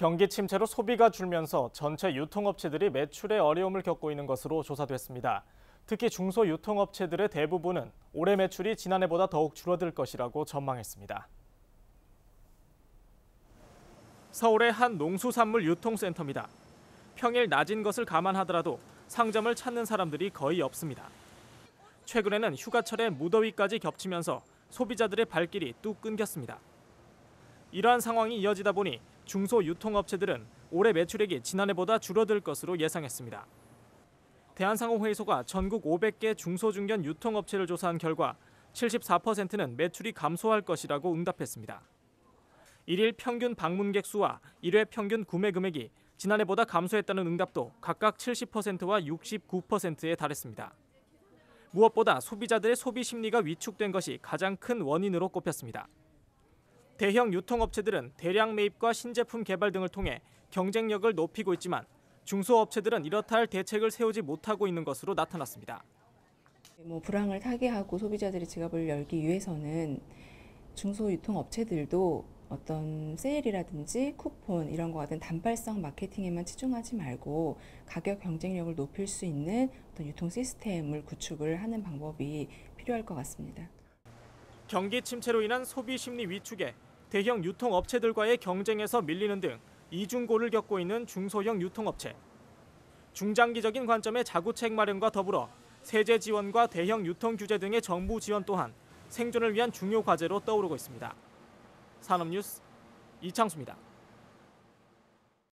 경기 침체로 소비가 줄면서 전체 유통업체들이 매출에 어려움을 겪고 있는 것으로 조사됐습니다. 특히 중소 유통업체들의 대부분은 올해 매출이 지난해보다 더욱 줄어들 것이라고 전망했습니다. 서울의 한 농수산물 유통센터입니다. 평일 낮인 것을 감안하더라도 상점을 찾는 사람들이 거의 없습니다. 최근에는 휴가철에 무더위까지 겹치면서 소비자들의 발길이 뚝 끊겼습니다. 이러한 상황이 이어지다 보니 중소 유통업체들은 올해 매출액이 지난해보다 줄어들 것으로 예상했습니다. 대한상호회의소가 전국 500개 중소중견 유통업체를 조사한 결과 74%는 매출이 감소할 것이라고 응답했습니다. 일일 평균 방문객 수와 1회 평균 구매 금액이 지난해보다 감소했다는 응답도 각각 70%와 69%에 달했습니다. 무엇보다 소비자들의 소비 심리가 위축된 것이 가장 큰 원인으로 꼽혔습니다. 대형 유통업체들은 대량 매입과 신제품 개발 등을 통해 경쟁력을 높이고 있지만 중소업체들은 이렇다 할 대책을 세우지 못하고 있는 것으로 나타났습니다. 뭐 불황을 타개하고 소비자들이 지갑을 열기 위해서는 중소유통업체들도 어떤 세일이라든지 쿠폰 이런 거 같은 단발성 마케팅에만 치중하지 말고 가격 경쟁력을 높일 수 있는 어떤 유통 시스템을 구축을 하는 방법이 필요할 것 같습니다. 경기 침체로 인한 소비 심리 위축에 대형 유통업체들과의 경쟁에서 밀리는 등 이중고를 겪고 있는 중소형 유통업체. 중장기적인 관점의 자구책 마련과 더불어 세제 지원과 대형 유통 규제 등의 정부 지원 또한 생존을 위한 중요 과제로 떠오르고 있습니다. 산업뉴스 이창수입니다.